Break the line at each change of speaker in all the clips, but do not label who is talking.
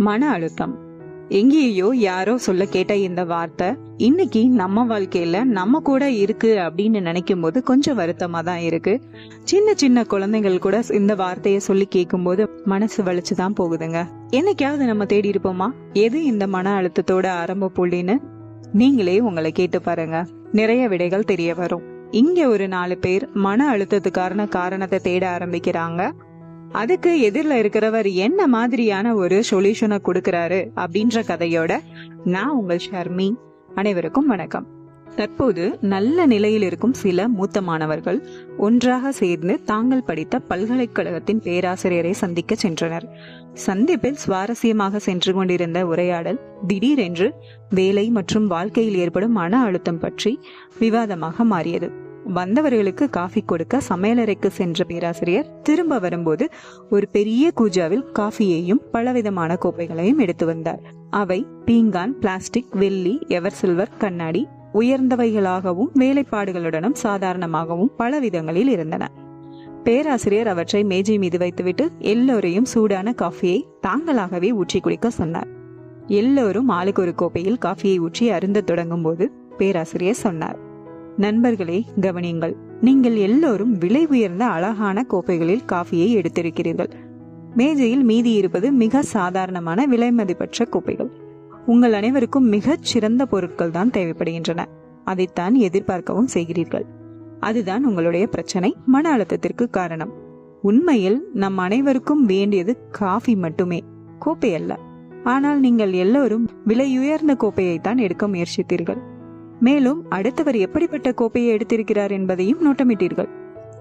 மன அழுத்தம். எங்கேயோ யாரோ சொல்ல கேட்ட இந்த வார்த்தை இன்னைக்கு நம்ம வாழ்க்கையில நம்ம கூட இருக்கு அப்படின்னு நினைக்கும் போது கொஞ்சம் வருத்தமா தான் இருக்கு. சின்ன சின்ன குழந்தைகள் கூட இந்த வார்த்தையை சொல்லி கேட்கும்போது மனசு வலிச்சுதான் போகுதுங்க. என்னைக்காவது நம்ம தேடி இருப்போமா? எது இந்த மன அழுத்தத்தோட ஆரம்ப புள்ளின்னு? நீங்களே உங்களை கேட்டு பாருங்க. நிறைய விடைகள் தெரிய வரும். இங்க ஒரு நாலு பேர் மன அழுத்தத்துக்கான காரணத்தை தேட ஆரம்பிக்கிறாங்க. அதுக்கு எதிரில் இருக்கிறவர் என்ன மாதிரியான ஒரு சொல்யூஷனை கொடுக்கறாரு அப்படின்ற கதையோட நான் உங்கள் ஷர்மி. அனைவருக்கும் வணக்கம். தற்போது நல்ல நிலையில் இருக்கும் சில மூத்த மாணவர்கள் ஒன்றாக சேர்ந்து தாங்கள் படித்த பல்கலைக்கழகத்தின் பேராசிரியரை சந்திக்க சென்றனர். சந்திப்பில் சுவாரஸ்யமாக சென்று கொண்டிருந்த உரையாடல் திடீரென்று வேலை மற்றும் வாழ்க்கையில் ஏற்படும் மன அழுத்தம் பற்றி விவாதமாக மாறியது. வந்தவர்களுக்கு காஃபி கொடுக்க சமையலறைக்கு சென்ற பேராசிரியர் திரும்ப வரும்போது ஒரு பெரிய கூஜாவில் காஃபியையும் பலவிதமான கோப்பைகளையும் எடுத்து வந்தார். அவை பீங்கான் பிளாஸ்டிக் வெள்ளி எவர் சில்வர் கண்ணாடி உயர்ந்தவைகளாகவும் வேலைப்பாடுகளுடனும் சாதாரணமாகவும் பல விதங்களில் இருந்தன. பேராசிரியர் அவற்றை மேஜை மீது வைத்துவிட்டு எல்லோரையும் சூடான காஃபியை தாங்களாகவே ஊற்றி குடிக்க சொன்னார். எல்லோரும் ஆளுக்கு ஒரு கோப்பையில் காஃபியை ஊற்றி அருந்த தொடங்கும் போது பேராசிரியர் சொன்னார். நண்பர்களே கவனியுங்கள். நீங்கள் எல்லோரும் விலை உயர்ந்த அழகான கோப்பைகளில் காஃபியை எடுத்திருக்கிறீர்கள். மேஜையில் மீதி இருப்பது மிக சாதாரணமான விலை மதிப்பற்ற கோப்பைகள். உங்கள் அனைவருக்கும் மிகச் சிறந்த பொருட்கள் தான் தேவைப்படுகின்றன. அதைத்தான் எதிர்பார்க்கவும் செய்கிறீர்கள். அதுதான் உங்களுடைய பிரச்சனை மன அழுத்தத்திற்கு காரணம். உண்மையில் நம் அனைவருக்கும் வேண்டியது காஃபி மட்டுமே கோப்பை அல்ல. ஆனால் நீங்கள் எல்லோரும் விலையுயர்ந்த கோப்பையை தான் எடுக்க முயற்சித்தீர்கள். மேலும் அடுத்தவர் எப்படிப்பட்ட கோப்பையை எடுத்திருக்கிறார் என்பதையும் நோட்டமிட்டீர்கள்.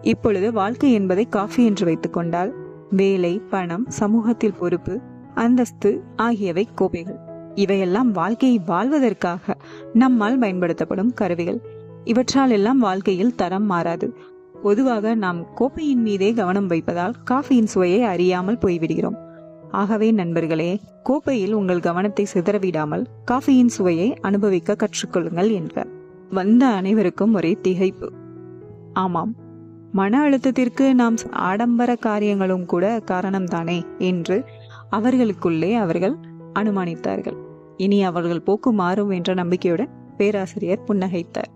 இப்பொழுது வாழ்க்கை என்பதை காஃபி என்று வைத்துக் கொண்டால் வேலை பணம் சமூகத்தில் பொறுப்பு அந்தஸ்து ஆகியவை கோப்பைகள். இவையெல்லாம் வாழ்க்கையை வாழ்வதற்காக நம்மால் பயன்படுத்தப்படும் கருவிகள். இவற்றால் எல்லாம் வாழ்க்கையில் தரம் மாறாது. பொதுவாக நாம் கோப்பையின் மீதே கவனம் வைப்பதால் காஃபியின் சுவையை அறியாமல் போய்விடுகிறோம். ஆகவே நண்பர்களே கோப்பையில் உங்கள் கவனத்தை சிதறவிடாமல் காஃபியின் சுவையை அனுபவிக்க கற்றுக்கொள்ளுங்கள் என்றார் வந்த அனைவருக்கும் ஒரே திகைப்பு. ஆமாம் மன அழுத்தத்திற்கு நாம் ஆடம்பர காரியங்களும் கூட காரணம்தானே என்று அவர்களுக்குள்ளே அவர்கள் அனுமானித்தார்கள். இனி அவர்கள் போக்கு மாறும் என்ற நம்பிக்கையுடன் பேராசிரியர் புன்னகைத்தார்.